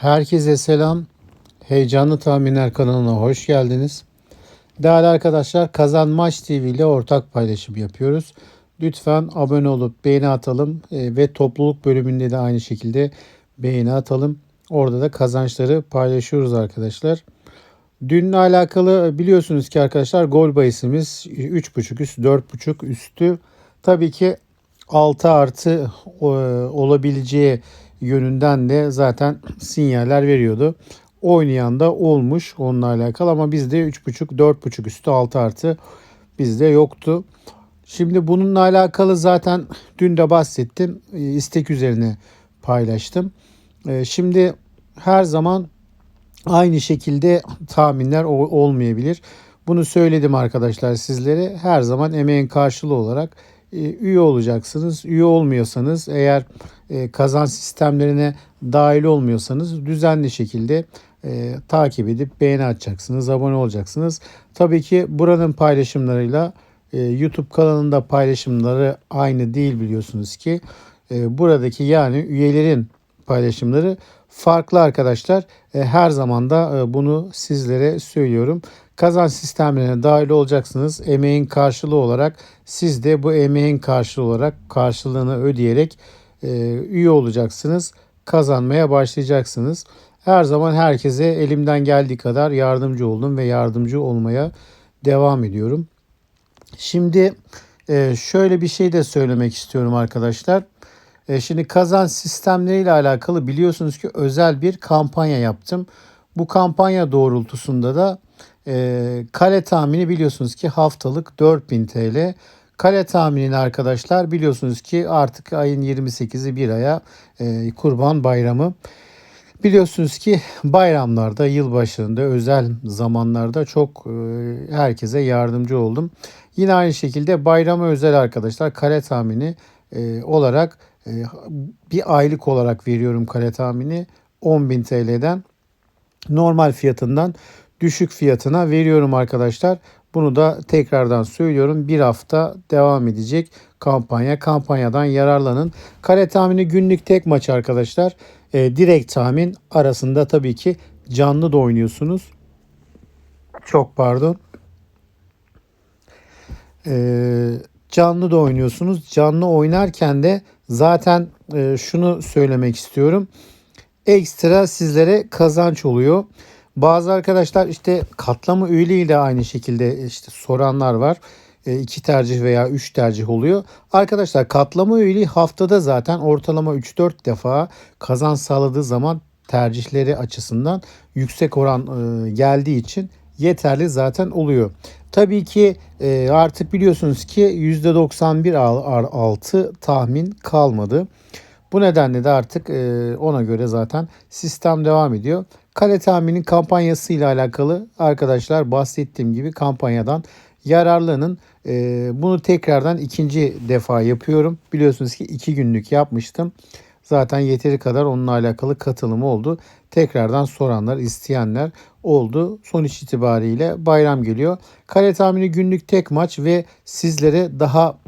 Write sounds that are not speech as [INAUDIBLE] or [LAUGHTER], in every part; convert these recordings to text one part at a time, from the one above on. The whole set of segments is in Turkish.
Herkese selam. Heyecanlı Tahminler kanalına hoş geldiniz. Değerli arkadaşlar Kazan Maç TV ile ortak paylaşım yapıyoruz. Lütfen abone olup beğeni atalım e, ve topluluk bölümünde de aynı şekilde beğeni atalım. Orada da kazançları paylaşıyoruz arkadaşlar. Dünle alakalı biliyorsunuz ki arkadaşlar gol bahisimiz 3.5 üst 4.5 üstü. Tabii ki 6 artı e, olabileceği yönünden de zaten sinyaller veriyordu. Oynayan da olmuş onunla alakalı ama bizde 3.5 4.5 üstü 6 artı bizde yoktu. Şimdi bununla alakalı zaten dün de bahsettim. E, istek üzerine paylaştım. E, Şimdi her zaman aynı şekilde tahminler olmayabilir. Bunu söyledim arkadaşlar sizlere. Her zaman emeğin karşılığı olarak e, üye olacaksınız. Üye olmuyorsanız eğer e, kazan sistemlerine dahil olmuyorsanız düzenli şekilde e, takip edip beğeni atacaksınız, abone olacaksınız. Tabii ki buranın paylaşımlarıyla e, YouTube kanalında paylaşımları aynı değil biliyorsunuz ki. E, buradaki yani üyelerin paylaşımları farklı arkadaşlar. E, her zaman da e, bunu sizlere söylüyorum. Kazan sistemlerine dahil olacaksınız. Emeğin karşılığı olarak siz de bu emeğin karşılığı olarak karşılığını ödeyerek üye olacaksınız. Kazanmaya başlayacaksınız. Her zaman herkese elimden geldiği kadar yardımcı oldum ve yardımcı olmaya devam ediyorum. Şimdi e, şöyle bir şey de söylemek istiyorum arkadaşlar. E, Şimdi kazan sistemleriyle alakalı biliyorsunuz ki özel bir kampanya yaptım. Bu kampanya doğrultusunda da e, kale tahmini biliyorsunuz ki haftalık 4000 TL. Kale tahminini arkadaşlar biliyorsunuz ki artık ayın 28'i bir aya e, Kurban Bayramı. Biliyorsunuz ki bayramlarda, yılbaşlarında, özel zamanlarda çok e, herkese yardımcı oldum. Yine aynı şekilde bayrama özel arkadaşlar kare tahmini e, olarak e, bir aylık olarak veriyorum kare tahmini 10.000 TL'den normal fiyatından düşük fiyatına veriyorum arkadaşlar. Bunu da tekrardan söylüyorum. Bir hafta devam edecek kampanya. Kampanyadan yararlanın. Kare tahmini günlük tek maç arkadaşlar. E, direkt tahmin arasında tabii ki canlı da oynuyorsunuz. Çok pardon. E, canlı da oynuyorsunuz. Canlı oynarken de zaten e, şunu söylemek istiyorum ekstra sizlere kazanç oluyor. Bazı arkadaşlar işte katlama üyeliği aynı şekilde işte soranlar var. E, iki tercih veya üç tercih oluyor. Arkadaşlar katlama üyeliği haftada zaten ortalama 3-4 defa kazanç sağladığı zaman tercihleri açısından yüksek oran e, geldiği için yeterli zaten oluyor. Tabii ki e, artık biliyorsunuz ki %91 al- ar- altı tahmin kalmadı. Bu nedenle de artık e, ona göre zaten sistem devam ediyor. Kale tahminin kampanyası ile alakalı arkadaşlar bahsettiğim gibi kampanyadan yararlanın. E, bunu tekrardan ikinci defa yapıyorum. Biliyorsunuz ki iki günlük yapmıştım. Zaten yeteri kadar onunla alakalı katılım oldu. Tekrardan soranlar, isteyenler oldu. Sonuç itibariyle bayram geliyor. Kale tahmini günlük tek maç ve sizlere daha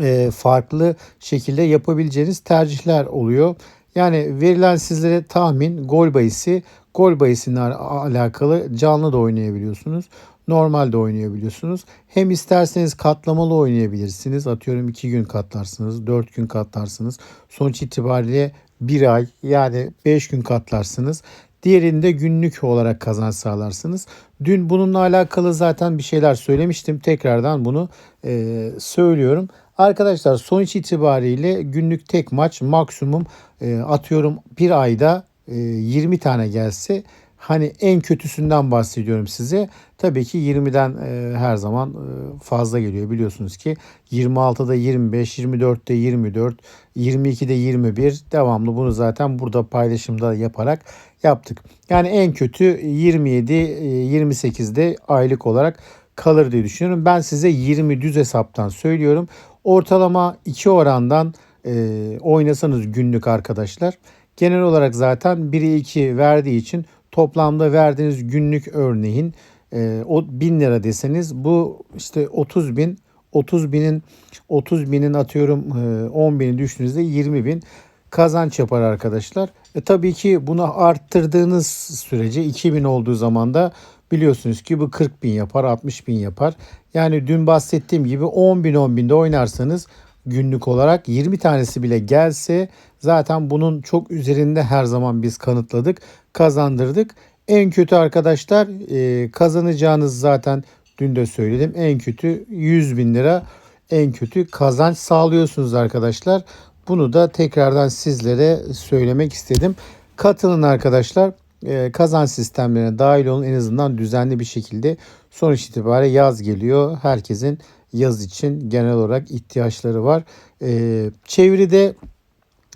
e, farklı şekilde yapabileceğiniz tercihler oluyor. Yani verilen sizlere tahmin gol bahisi, gol bahisine al- alakalı canlı da oynayabiliyorsunuz. Normal de oynayabiliyorsunuz. Hem isterseniz katlamalı oynayabilirsiniz. Atıyorum 2 gün katlarsınız, 4 gün katlarsınız. Sonuç itibariyle 1 ay yani 5 gün katlarsınız. Diğerinde günlük olarak kazanç sağlarsınız. Dün bununla alakalı zaten bir şeyler söylemiştim. Tekrardan bunu e, söylüyorum. Arkadaşlar sonuç itibariyle günlük tek maç maksimum e, atıyorum bir ayda 20 tane gelse hani en kötüsünden bahsediyorum size. Tabii ki 20'den e, her zaman e, fazla geliyor biliyorsunuz ki 26'da 25, 24'te 24, 22'de 21 devamlı bunu zaten burada paylaşımda yaparak yaptık. Yani en kötü 27, e, 28'de aylık olarak kalır diye düşünüyorum. Ben size 20 düz hesaptan söylüyorum. Ortalama 2 orandan e, oynasanız günlük arkadaşlar. Genel olarak zaten 1'e 2 verdiği için toplamda verdiğiniz günlük örneğin e, o 1000 lira deseniz bu işte 30 bin 30 binin 30 binin atıyorum e, 10 bini düştüğünüzde 20 bin kazanç yapar arkadaşlar. E, tabii ki bunu arttırdığınız sürece 2000 olduğu zaman da biliyorsunuz ki bu 40 bin yapar 60 bin yapar. Yani dün bahsettiğim gibi 10 bin 10 binde oynarsanız günlük olarak 20 tanesi bile gelse zaten bunun çok üzerinde her zaman biz kanıtladık kazandırdık. En kötü arkadaşlar e, kazanacağınız zaten dün de söyledim en kötü 100 bin lira en kötü kazanç sağlıyorsunuz arkadaşlar. Bunu da tekrardan sizlere söylemek istedim. Katılın arkadaşlar. E, kazanç sistemlerine dahil olun en azından düzenli bir şekilde. Sonuç itibariyle yaz geliyor. Herkesin yaz için genel olarak ihtiyaçları var. E, çeviride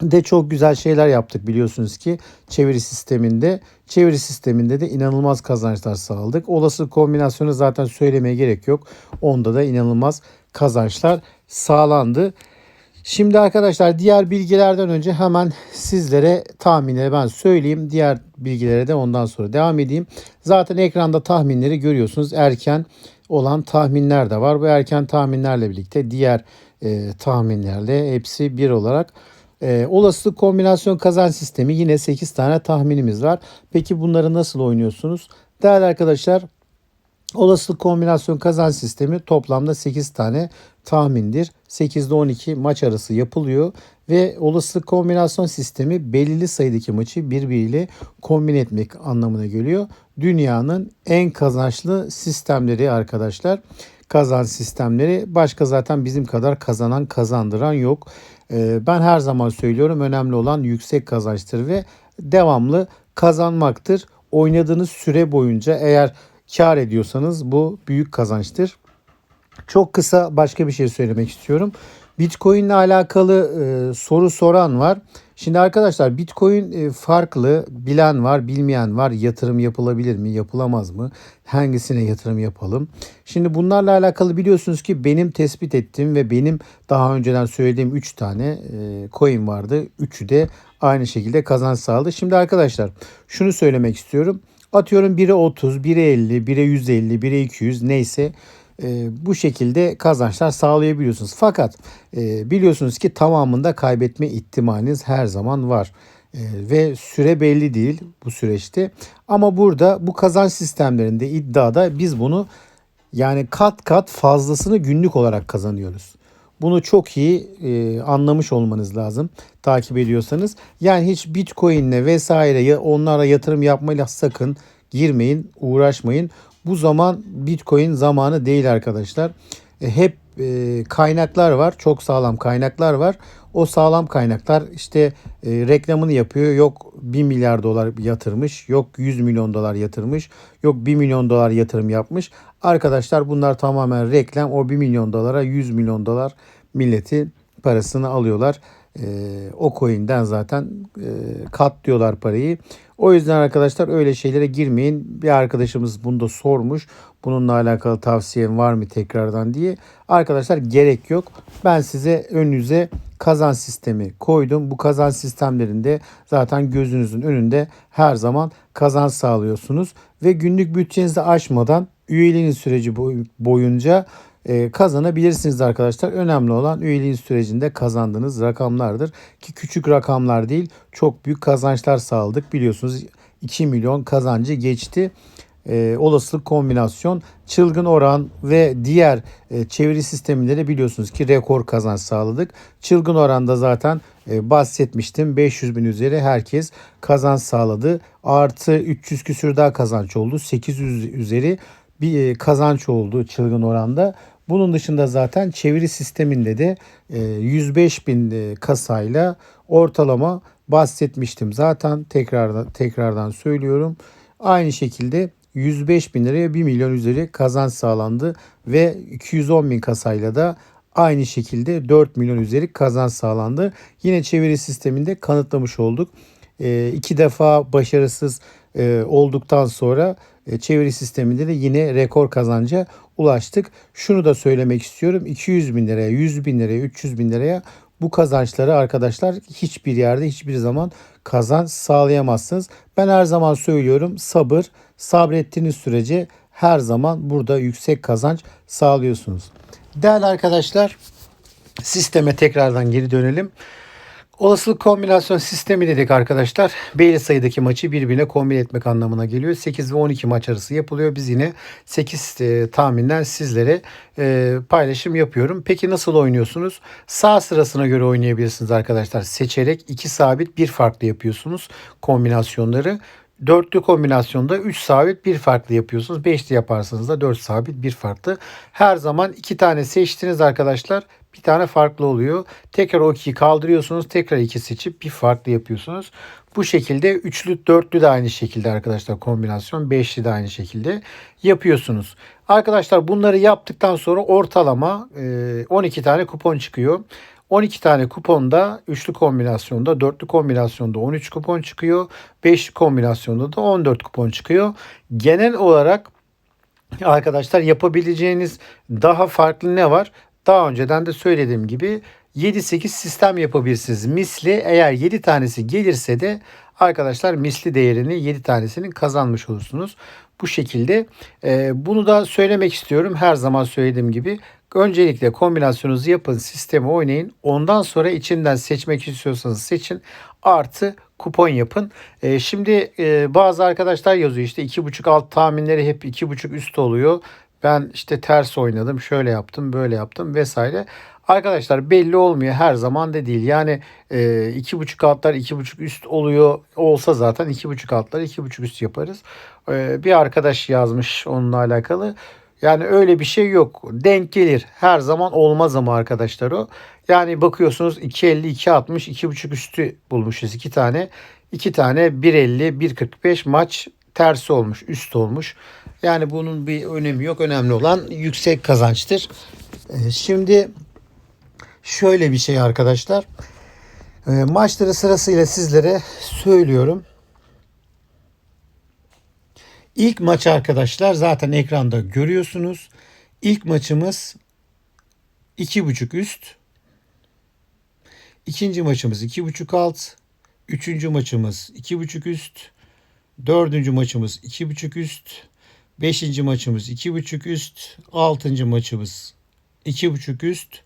de çok güzel şeyler yaptık biliyorsunuz ki çeviri sisteminde. Çeviri sisteminde de inanılmaz kazançlar sağladık. Olası kombinasyonu zaten söylemeye gerek yok. Onda da inanılmaz kazançlar sağlandı. Şimdi arkadaşlar diğer bilgilerden önce hemen sizlere tahminleri ben söyleyeyim. Diğer bilgilere de ondan sonra devam edeyim. Zaten ekranda tahminleri görüyorsunuz. Erken olan tahminler de var. Bu erken tahminlerle birlikte diğer e, tahminlerle hepsi bir olarak e, olasılık kombinasyon kazanç sistemi yine 8 tane tahminimiz var. Peki bunları nasıl oynuyorsunuz? Değerli arkadaşlar Olasılık kombinasyon kazanç sistemi toplamda 8 tane tahmindir. 8'de 12 maç arası yapılıyor ve olasılık kombinasyon sistemi belirli sayıdaki maçı birbiriyle kombin etmek anlamına geliyor. Dünyanın en kazançlı sistemleri arkadaşlar. Kazanç sistemleri başka zaten bizim kadar kazanan kazandıran yok. Ee, ben her zaman söylüyorum önemli olan yüksek kazançtır ve devamlı kazanmaktır. Oynadığınız süre boyunca eğer kar ediyorsanız bu büyük kazançtır. Çok kısa başka bir şey söylemek istiyorum. Bitcoin ile alakalı e, soru soran var. Şimdi arkadaşlar Bitcoin e, farklı, bilen var, bilmeyen var. Yatırım yapılabilir mi, yapılamaz mı? Hangisine yatırım yapalım? Şimdi bunlarla alakalı biliyorsunuz ki benim tespit ettiğim ve benim daha önceden söylediğim 3 tane e, coin vardı. Üçü de aynı şekilde kazanç sağladı. Şimdi arkadaşlar şunu söylemek istiyorum. Atıyorum 1'e 30, 1'e 50, 1'e 150, 1'e 200 neyse e, bu şekilde kazançlar sağlayabiliyorsunuz. Fakat e, biliyorsunuz ki tamamında kaybetme ihtimaliniz her zaman var. E, ve süre belli değil bu süreçte. Ama burada bu kazanç sistemlerinde iddiada biz bunu yani kat kat fazlasını günlük olarak kazanıyoruz. Bunu çok iyi e, anlamış olmanız lazım takip ediyorsanız. Yani hiç Bitcoin'le vesaire onlara yatırım yapmayla sakın girmeyin, uğraşmayın. Bu zaman Bitcoin zamanı değil arkadaşlar. E, hep e, kaynaklar var. Çok sağlam kaynaklar var. O sağlam kaynaklar işte e, reklamını yapıyor. Yok 1 milyar dolar yatırmış. Yok 100 milyon dolar yatırmış. Yok 1 milyon dolar yatırım yapmış. Arkadaşlar bunlar tamamen reklam. O 1 milyon dolara 100 milyon dolar milleti parasını alıyorlar. E, o coin'den zaten e, katlıyorlar parayı. O yüzden arkadaşlar öyle şeylere girmeyin. Bir arkadaşımız bunu da sormuş. Bununla alakalı tavsiyem var mı tekrardan diye. Arkadaşlar gerek yok. Ben size önünüze kazan sistemi koydum. Bu kazan sistemlerinde zaten gözünüzün önünde her zaman kazan sağlıyorsunuz. Ve günlük bütçenizi aşmadan üyeliğiniz süreci boyunca e, kazanabilirsiniz arkadaşlar. Önemli olan üyeliğin sürecinde kazandığınız rakamlardır. Ki küçük rakamlar değil çok büyük kazançlar sağladık. Biliyorsunuz 2 milyon kazancı geçti. E, olasılık kombinasyon, çılgın oran ve diğer e, çeviri sisteminde de biliyorsunuz ki rekor kazanç sağladık. Çılgın oranda zaten e, bahsetmiştim. 500 bin üzeri herkes kazanç sağladı. Artı 300 küsür daha kazanç oldu. 800 üzeri bir e, kazanç oldu çılgın oranda. Bunun dışında zaten çeviri sisteminde de 105 e, bin e, kasayla ortalama bahsetmiştim. Zaten tekrardan tekrardan söylüyorum. Aynı şekilde 105 bin liraya 1 milyon üzeri kazanç sağlandı ve 210 bin kasayla da aynı şekilde 4 milyon üzeri kazanç sağlandı. Yine çeviri sisteminde kanıtlamış olduk. E, iki defa başarısız olduktan sonra çeviri sisteminde de yine rekor kazanca ulaştık. Şunu da söylemek istiyorum. 200 bin liraya, 100 bin liraya, 300 bin liraya bu kazançları arkadaşlar hiçbir yerde hiçbir zaman kazanç sağlayamazsınız. Ben her zaman söylüyorum sabır, sabrettiğiniz sürece her zaman burada yüksek kazanç sağlıyorsunuz. Değerli arkadaşlar sisteme tekrardan geri dönelim. Olasılık kombinasyon sistemi dedik arkadaşlar. Belli sayıdaki maçı birbirine kombin etmek anlamına geliyor. 8 ve 12 maç arası yapılıyor. Biz yine 8 e, tahminden sizlere e, paylaşım yapıyorum. Peki nasıl oynuyorsunuz? Sağ sırasına göre oynayabilirsiniz arkadaşlar. Seçerek iki sabit bir farklı yapıyorsunuz kombinasyonları. Dörtlü kombinasyonda 3 sabit bir farklı yapıyorsunuz. Beşli yaparsanız da 4 sabit bir farklı. Her zaman iki tane seçtiniz arkadaşlar. Tane farklı oluyor. Tekrar o 2'yi kaldırıyorsunuz. Tekrar 2 seçip bir farklı yapıyorsunuz. Bu şekilde üçlü, dörtlü de aynı şekilde arkadaşlar kombinasyon. Beşli de aynı şekilde yapıyorsunuz. Arkadaşlar bunları yaptıktan sonra ortalama 12 tane kupon çıkıyor. 12 tane kuponda üçlü kombinasyonda, dörtlü kombinasyonda 13 kupon çıkıyor. 5 kombinasyonda da 14 kupon çıkıyor. Genel olarak arkadaşlar yapabileceğiniz daha farklı ne var? Daha önceden de söylediğim gibi 7-8 sistem yapabilirsiniz. Misli eğer 7 tanesi gelirse de arkadaşlar misli değerini 7 tanesinin kazanmış olursunuz. Bu şekilde e, bunu da söylemek istiyorum. Her zaman söylediğim gibi öncelikle kombinasyonunuzu yapın, sistemi oynayın. Ondan sonra içinden seçmek istiyorsanız seçin. Artı kupon yapın. E, şimdi e, bazı arkadaşlar yazıyor işte 2.5 alt tahminleri hep 2.5 üst oluyor. Ben işte ters oynadım, şöyle yaptım, böyle yaptım vesaire. Arkadaşlar belli olmuyor her zaman da değil. Yani e, iki buçuk altlar iki buçuk üst oluyor olsa zaten iki buçuk altlar iki buçuk üst yaparız. E, bir arkadaş yazmış onunla alakalı. Yani öyle bir şey yok. Denk gelir. Her zaman olmaz ama arkadaşlar o. Yani bakıyorsunuz 2.50, 2.60, 2.5 üstü bulmuşuz iki tane. iki tane 1.50, 1.45 maç tersi olmuş, üst olmuş. Yani bunun bir önemi yok. Önemli olan yüksek kazançtır. E, şimdi şöyle bir şey arkadaşlar. E, maçları sırasıyla sizlere söylüyorum. İlk maç arkadaşlar zaten ekranda görüyorsunuz. İlk maçımız 2.5 üst. İkinci maçımız 2.5 alt. Üçüncü maçımız 2.5 üst. Dördüncü maçımız 2.5 üst. Beşinci maçımız 2.5 üst. Altıncı maçımız 2.5 üst.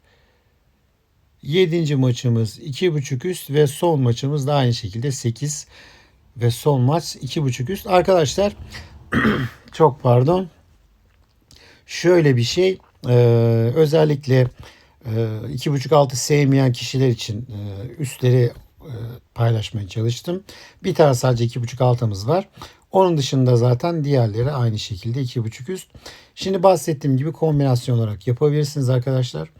Yedinci maçımız 2.5 üst ve son maçımız da aynı şekilde 8 ve son maç 2.5 üst. Arkadaşlar [CLEARS THROAT] çok pardon. Şöyle bir şey e, özellikle e, iki buçuk altı sevmeyen kişiler için e, üstleri e, paylaşmaya çalıştım. Bir tane sadece iki buçuk altımız var. Onun dışında zaten diğerleri aynı şekilde iki buçuk üst. Şimdi bahsettiğim gibi kombinasyon olarak yapabilirsiniz arkadaşlar.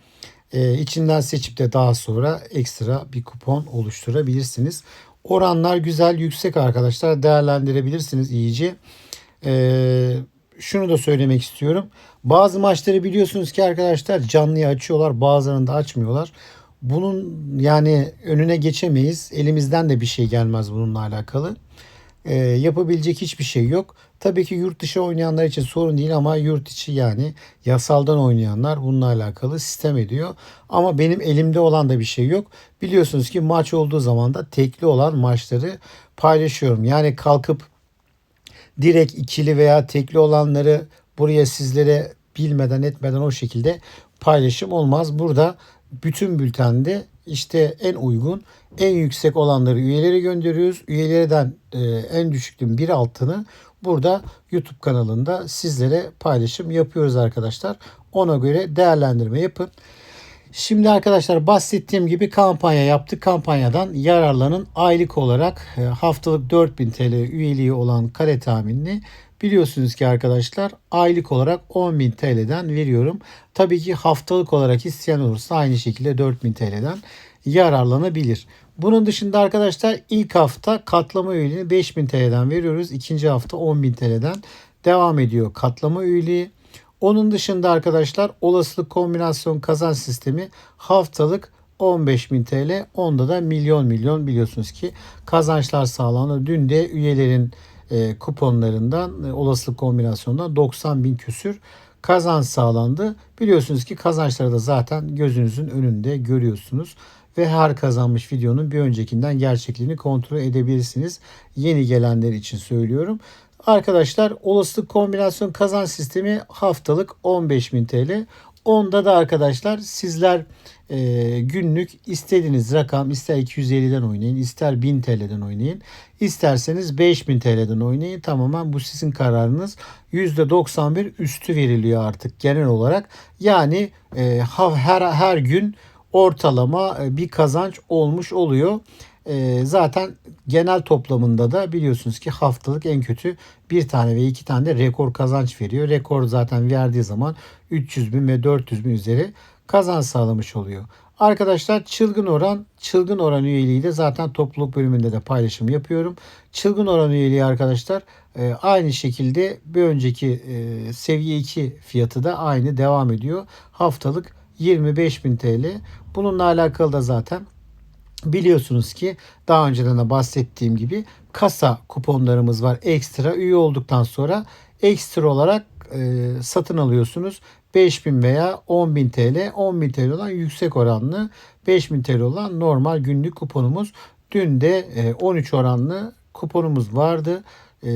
Ee, içinden seçip de daha sonra ekstra bir kupon oluşturabilirsiniz. Oranlar güzel yüksek arkadaşlar değerlendirebilirsiniz iyice. Ee, şunu da söylemek istiyorum. Bazı maçları biliyorsunuz ki arkadaşlar canlıya açıyorlar bazılarını da açmıyorlar. Bunun yani önüne geçemeyiz. Elimizden de bir şey gelmez bununla alakalı. Ee, yapabilecek hiçbir şey yok. Tabii ki yurt dışı oynayanlar için sorun değil ama yurt içi yani yasaldan oynayanlar bununla alakalı sistem ediyor. Ama benim elimde olan da bir şey yok. Biliyorsunuz ki maç olduğu zaman da tekli olan maçları paylaşıyorum. Yani kalkıp direkt ikili veya tekli olanları buraya sizlere bilmeden etmeden o şekilde paylaşım olmaz. Burada bütün bültende işte en uygun, en yüksek olanları üyelere gönderiyoruz. Üyelerden e, en düşüklüğün bir altını burada YouTube kanalında sizlere paylaşım yapıyoruz arkadaşlar. Ona göre değerlendirme yapın. Şimdi arkadaşlar bahsettiğim gibi kampanya yaptık. Kampanyadan yararlanın aylık olarak e, haftalık 4000 TL üyeliği olan kare tahminini biliyorsunuz ki arkadaşlar aylık olarak 10.000 TL'den veriyorum. Tabii ki haftalık olarak isteyen olursa aynı şekilde 4000 TL'den yararlanabilir. Bunun dışında arkadaşlar ilk hafta katlama üyeliğini 5000 TL'den veriyoruz. İkinci hafta 10.000 TL'den devam ediyor katlama üyeliği. Onun dışında arkadaşlar olasılık kombinasyon kazanç sistemi haftalık 15.000 TL. Onda da milyon milyon biliyorsunuz ki kazançlar sağlanır. Dün de üyelerin e, kuponlarından e, olasılık kombinasyonundan 90 bin küsür kazanç sağlandı. Biliyorsunuz ki kazançları da zaten gözünüzün önünde görüyorsunuz ve her kazanmış videonun bir öncekinden gerçekliğini kontrol edebilirsiniz. Yeni gelenler için söylüyorum. Arkadaşlar olasılık kombinasyon kazanç sistemi haftalık 15.000 TL. Onda da arkadaşlar sizler e, günlük istediğiniz rakam ister 250'den oynayın ister 1000 TL'den oynayın isterseniz 5000 TL'den oynayın tamamen bu sizin kararınız %91 üstü veriliyor artık genel olarak yani e, her her gün ortalama e, bir kazanç olmuş oluyor. E, zaten genel toplamında da biliyorsunuz ki haftalık en kötü bir tane ve iki tane de rekor kazanç veriyor. Rekor zaten verdiği zaman 300 bin ve 400 bin üzeri kazanç sağlamış oluyor. Arkadaşlar çılgın oran, çılgın oran üyeliği de zaten topluluk bölümünde de paylaşım yapıyorum. Çılgın oran üyeliği arkadaşlar e, aynı şekilde bir önceki e, seviye 2 fiyatı da aynı devam ediyor. Haftalık 25.000 TL. Bununla alakalı da zaten biliyorsunuz ki daha önceden de bahsettiğim gibi kasa kuponlarımız var. Ekstra üye olduktan sonra ekstra olarak e, satın alıyorsunuz. 5000 veya 10.000 TL, 10.000 TL olan yüksek oranlı, 5000 TL olan normal günlük kuponumuz. Dün de e, 13 oranlı kuponumuz vardı. E,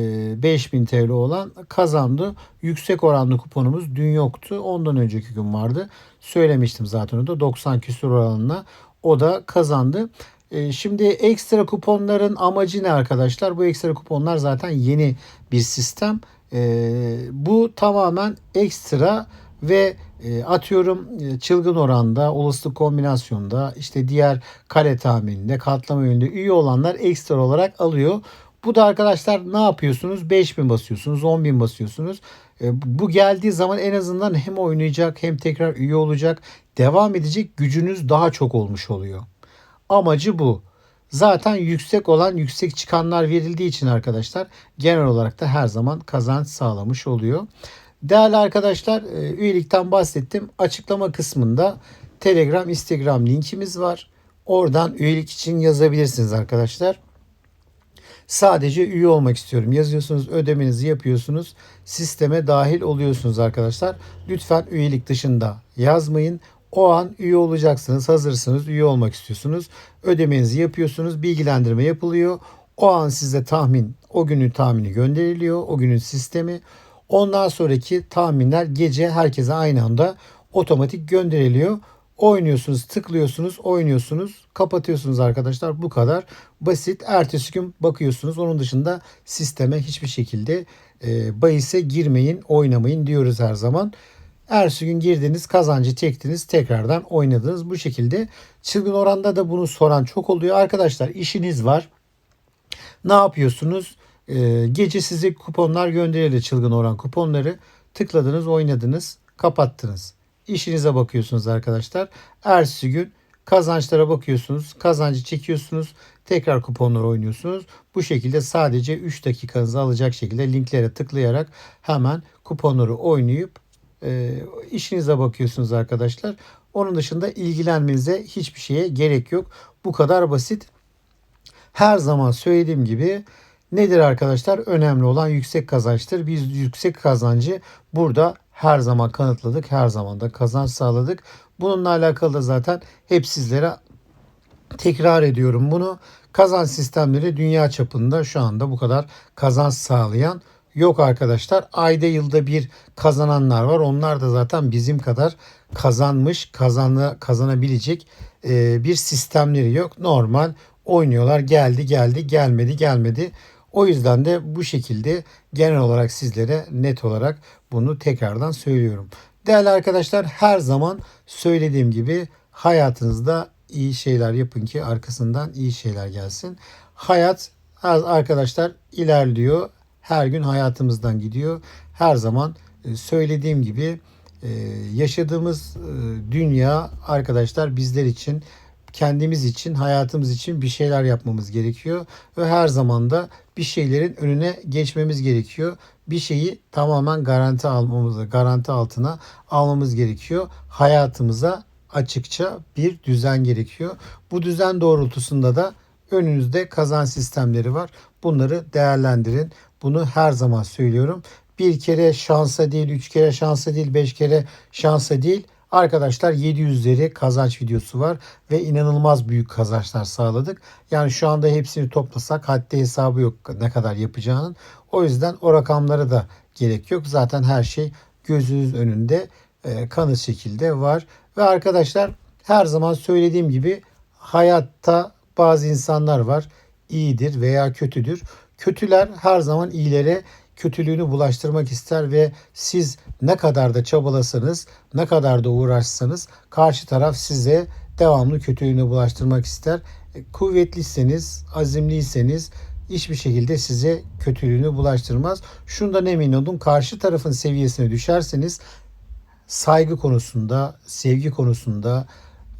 5000 TL olan kazandı. Yüksek oranlı kuponumuz dün yoktu. Ondan önceki gün vardı. Söylemiştim zaten o da 90 küsur oranla o da kazandı. E, Şimdi ekstra kuponların amacı ne arkadaşlar? Bu ekstra kuponlar zaten yeni bir sistem. E, Bu tamamen ekstra ve e, atıyorum e, çılgın oranda, olasılık kombinasyonda, işte diğer kare tahmininde, katlama yönünde üye olanlar ekstra olarak alıyor. Bu da arkadaşlar ne yapıyorsunuz? 5000 basıyorsunuz, 10.000 basıyorsunuz. E, Bu geldiği zaman en azından hem oynayacak hem tekrar üye olacak, devam edecek gücünüz daha çok olmuş oluyor. Amacı bu. Zaten yüksek olan yüksek çıkanlar verildiği için arkadaşlar genel olarak da her zaman kazanç sağlamış oluyor. Değerli arkadaşlar e, üyelikten bahsettim. Açıklama kısmında Telegram, Instagram linkimiz var. Oradan üyelik için yazabilirsiniz arkadaşlar. Sadece üye olmak istiyorum. Yazıyorsunuz, ödemenizi yapıyorsunuz. Sisteme dahil oluyorsunuz arkadaşlar. Lütfen üyelik dışında yazmayın. O an üye olacaksınız, hazırsınız, üye olmak istiyorsunuz. Ödemenizi yapıyorsunuz, bilgilendirme yapılıyor. O an size tahmin, o günün tahmini gönderiliyor, o günün sistemi. Ondan sonraki tahminler gece herkese aynı anda otomatik gönderiliyor. Oynuyorsunuz, tıklıyorsunuz, oynuyorsunuz, kapatıyorsunuz arkadaşlar. Bu kadar basit. Ertesi gün bakıyorsunuz. Onun dışında sisteme hiçbir şekilde e, bahise girmeyin, oynamayın diyoruz her zaman. Ertesi gün girdiniz, kazancı çektiniz, tekrardan oynadınız. Bu şekilde çılgın oranda da bunu soran çok oluyor. Arkadaşlar işiniz var. Ne yapıyorsunuz? Ee, gece size kuponlar gönderildi çılgın oran kuponları. Tıkladınız, oynadınız, kapattınız. İşinize bakıyorsunuz arkadaşlar. Ertesi gün kazançlara bakıyorsunuz. Kazancı çekiyorsunuz. Tekrar kuponları oynuyorsunuz. Bu şekilde sadece 3 dakikanızı alacak şekilde linklere tıklayarak hemen kuponları oynayıp e, işinize bakıyorsunuz arkadaşlar. Onun dışında ilgilenmenize hiçbir şeye gerek yok. Bu kadar basit. Her zaman söylediğim gibi nedir arkadaşlar? Önemli olan yüksek kazançtır. Biz yüksek kazancı burada her zaman kanıtladık. Her zaman da kazanç sağladık. Bununla alakalı da zaten hep sizlere tekrar ediyorum bunu. Kazanç sistemleri dünya çapında şu anda bu kadar kazanç sağlayan yok arkadaşlar. Ayda yılda bir kazananlar var. Onlar da zaten bizim kadar kazanmış, kazanı, kazanabilecek e, bir sistemleri yok. Normal oynuyorlar. Geldi, geldi, gelmedi, gelmedi. O yüzden de bu şekilde genel olarak sizlere net olarak bunu tekrardan söylüyorum. Değerli arkadaşlar her zaman söylediğim gibi hayatınızda iyi şeyler yapın ki arkasından iyi şeyler gelsin. Hayat arkadaşlar ilerliyor. Her gün hayatımızdan gidiyor. Her zaman e, söylediğim gibi e, yaşadığımız e, dünya arkadaşlar bizler için kendimiz için, hayatımız için bir şeyler yapmamız gerekiyor ve her zaman da bir şeylerin önüne geçmemiz gerekiyor. Bir şeyi tamamen garanti almamız, garanti altına almamız gerekiyor. Hayatımıza açıkça bir düzen gerekiyor. Bu düzen doğrultusunda da önünüzde kazan sistemleri var. Bunları değerlendirin. Bunu her zaman söylüyorum. Bir kere şansa değil, üç kere şansa değil, beş kere şansa değil. Arkadaşlar 700'leri kazanç videosu var ve inanılmaz büyük kazançlar sağladık. Yani şu anda hepsini toplasak haddi hesabı yok ne kadar yapacağının. O yüzden o rakamlara da gerek yok. Zaten her şey gözünüz önünde. e, kanı şekilde var. Ve arkadaşlar her zaman söylediğim gibi hayatta bazı insanlar var. İyidir veya kötüdür. Kötüler her zaman iyilere kötülüğünü bulaştırmak ister ve siz ne kadar da çabalasanız, ne kadar da uğraşsanız karşı taraf size devamlı kötülüğünü bulaştırmak ister. E, Kuvvetliyseniz, azimliyseniz hiçbir şekilde size kötülüğünü bulaştırmaz. Şundan emin olun karşı tarafın seviyesine düşerseniz saygı konusunda, sevgi konusunda,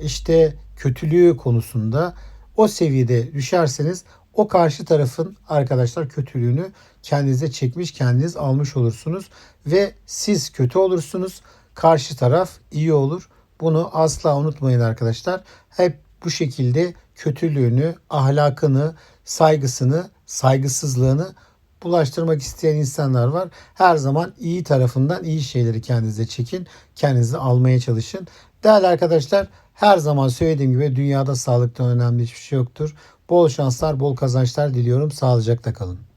işte kötülüğü konusunda o seviyede düşerseniz o karşı tarafın arkadaşlar kötülüğünü kendinize çekmiş, kendiniz almış olursunuz ve siz kötü olursunuz. Karşı taraf iyi olur. Bunu asla unutmayın arkadaşlar. Hep bu şekilde kötülüğünü, ahlakını, saygısını, saygısızlığını bulaştırmak isteyen insanlar var. Her zaman iyi tarafından iyi şeyleri kendinize çekin. Kendinizi almaya çalışın. Değerli arkadaşlar her zaman söylediğim gibi dünyada sağlıktan önemli hiçbir şey yoktur. Bol şanslar, bol kazançlar diliyorum. Sağlıcakla kalın.